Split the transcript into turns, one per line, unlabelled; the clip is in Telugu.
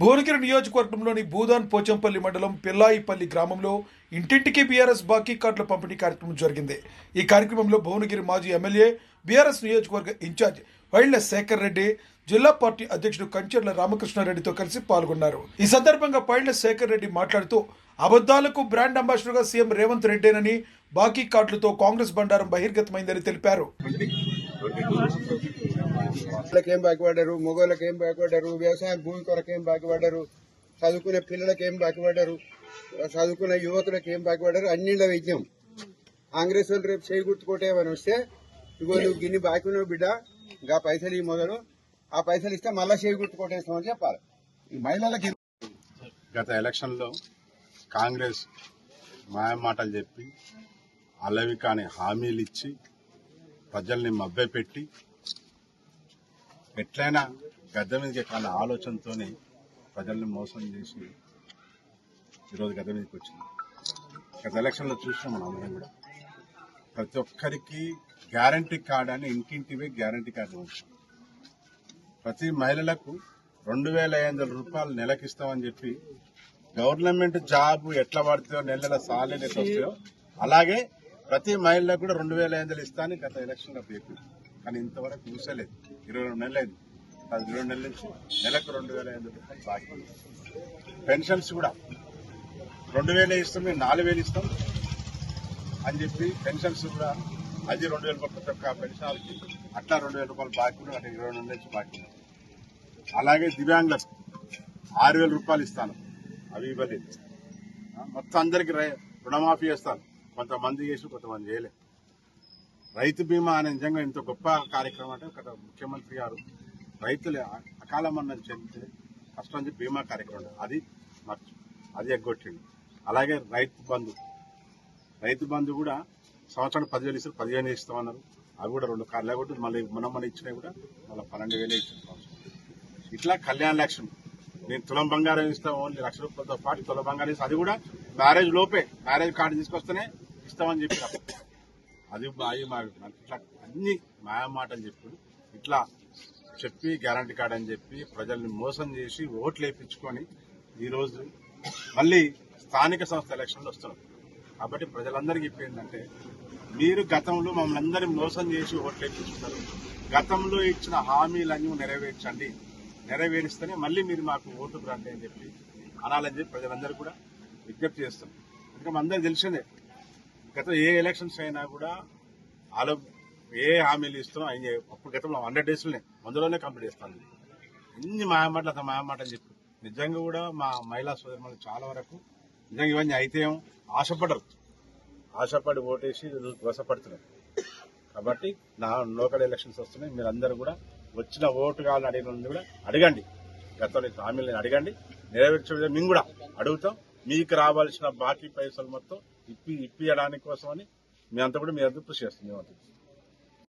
భువనగిరి నియోజకవర్గంలోని భూదాన్ పోచంపల్లి మండలం పిల్లాయిపల్లి గ్రామంలో ఇంటింటికి బీఆర్ఎస్ బాకీ కార్డుల పంపిణీ కార్యక్రమం జరిగింది. ఈ కార్యక్రమంలో భువనగిరి మాజీ ఎమ్మెల్యే బీఆర్ఎస్ నియోజకవర్గ ఇన్ఛార్జ్ వైళ్ళ శేఖర్ రెడ్డి జిల్లా పార్టీ అధ్యక్షుడు కంచెర్ల రామకృష్ణారెడ్డితో కలిసి పాల్గొన్నారు. ఈ సందర్భంగా పైళ్ళ శేఖర్ రెడ్డి మాట్లాడుతూ అబద్దాలకు బ్రాండ్ అంబాసిడర్గా సీఎం రేవంత్ రెడ్డేనని బాకీ కార్డులతో కాంగ్రెస్ బండారం బహిర్గతమైందని తెలిపారు.
వాళ్ళకి ఏం బాకిపడ్డారు మగవాళ్ళకి ఏం బాకిపడ్డారు వ్యవసాయం భూమి కొరకు ఏం బాకిపడ్డారు చదువుకునే పిల్లలకి ఏం బాకిపడ్డారు చదువుకునే యువకులకు ఏం బాకిపడ్డారు అన్నిళ్ళ విజ్ఞం కాంగ్రెస్ వాళ్ళు రేపు చేయి వస్తే ఇగో నువ్వు గిన్ని బాకి బిడ్డ ఇంకా పైసలు ఈ మొదలు. ఆ పైసలు ఇస్తే మళ్ళీ చేయగుర్తుకోటేస్తామని చెప్పాలి. ఈ మహిళలకి
గత ఎలక్షన్లో కాంగ్రెస్ మాయమాటలు చెప్పి అలవి కాని హామీలు ఇచ్చి ప్రజల్ని మభ్యపెట్టి ఎట్లయినా గద్దె మీదకి ఎక్కాలన్న ఆలోచనతోనే ప్రజల్ని మోసం చేసి ఈరోజు గద్దె మీదకి వచ్చింది. గత ఎలక్షన్లో చూసినాం మనం అందరం కూడా. ప్రతి ఒక్కరికి గ్యారంటీ కార్డు అని ఇంటింటివే గ్యారంటీ కార్డు ప్రతి మహిళలకు రెండు వేల ఐదు వందల రూపాయలు నెలకిస్తామని చెప్పి గవర్నమెంట్ జాబ్ ఎట్లా పడుతుందో నెల నెల సాలరీ ఎట్లా వస్తాయో అలాగే ప్రతి మహిళలకు కూడా రెండు వేల ఐదు వందలు ఇస్తానని గత ఎలక్షన్లో చెప్పి కానీ ఇంతవరకు చూసలేదు ఇరవై రెండు నెలలు అయింది అది రెండు నెలల నుంచి నెలకు రెండు వేల ఐదు రూపాయలు బాకీ పెన్షన్స్ కూడా రెండు వేలే ఇస్తాం మేము నాలుగు వేలు ఇస్తాం అని చెప్పి పెన్షన్స్ కూడా అది రెండు వేల ప్రతి ఒక్క పెన్షన్కి అట్లా రెండు వేల రూపాయలు బాకీ కూడా అంటే ఇరవై రెండు నుంచి బాకీ అలాగే దివ్యాంగులకు ఆరు వేల రూపాయలు ఇస్తాను. అవి ఇవ్వలేదు. మొత్తం అందరికి రుణమాఫీ చేస్తాను. కొంతమంది చేసి కొంతమంది చేయలేదు. రైతు బీమా అనే నిజంగా ఇంత గొప్ప కార్యక్రమం అంటే ఒక ముఖ్యమంత్రి గారు రైతులు అకాల మరణం చెందితే కష్టం చెప్పి బీమా కార్యక్రమం అది మర్చి అది ఎగ్గొట్టింది. అలాగే రైతు బంధు రైతు బంధు కూడా సంవత్సరానికి పదివేలు ఇస్తారు పదిహేను ఇస్తామన్నారు. అవి కూడా రెండు కార్లు లేకపోతే మళ్ళీ మనం మన ఇచ్చినవి కూడా మళ్ళీ పన్నెండు వేలే ఇచ్చిన ఇట్లా కళ్యాణ లక్ష్మి నేను తులం బంగారం ఇస్తాం ఓన్లీ లక్ష రూపాయలతో పాటు తులం బంగారం అది కూడా మ్యారేజ్ లోపే మ్యారేజ్ కార్డు తీసుకొస్తేనే ఇస్తామని చెప్పి అది అవి అది ఇట్లా అన్ని మాయమాటలు చెప్పి ఇట్లా చెప్పి గ్యారంటీ కార్డు అని చెప్పి ప్రజల్ని మోసం చేసి ఓట్లు వేయించుకొని ఈరోజు మళ్ళీ స్థానిక సంస్థ ఎలక్షన్లు వస్తున్నాయి. కాబట్టి ప్రజలందరికీ చెప్పిందంటే ఏంటంటే మీరు గతంలో మమ్మల్ని అందరినీ మోసం చేసి ఓట్లు వేయించుకున్నారు. గతంలో ఇచ్చిన హామీలన్నీ నెరవేర్చండి. నెరవేరిస్తేనే మళ్ళీ మీరు మాకు ఓటు రండి అని చెప్పి అనాలని చెప్పి ప్రజలందరూ కూడా విజ్ఞప్తి చేస్తాం ఎందుకంటే అందరికి తెలిసిందే గత ఏ ఎలక్షన్స్ అయినా కూడా ఆలో ఏ హామీలు ఇస్తాం ఆయన అప్పుడు గతంలో హండ్రెడ్ డేస్లోనే మందులోనే కంప్లీట్ చేస్తాను ఎన్ని మాయమాటలు అంత మాయమాట అని చెప్పి. నిజంగా కూడా మా మహిళా సోదరులు చాలా వరకు నిజంగా ఇవన్నీ అయితే ఆశపడరు. ఆశపడి ఓటేసి దోసపడుతున్నారు కాబట్టి నా లోకల్ ఎలక్షన్స్ వస్తున్నాయి. మీరందరూ కూడా వచ్చిన ఓటు కావాలని అడిగిన కూడా అడగండి. గతంలో ఇచ్చిన హామీలను అడగండి. నెరవేర్చే విధంగా మేము కూడా అడుగుతాం. మీకు రావాల్సిన బాకీ పైసలు మొత్తం ఇప్పి ఇప్పియడానికి కోసమని మేమంతా కూడా మీ అందరూ కృషి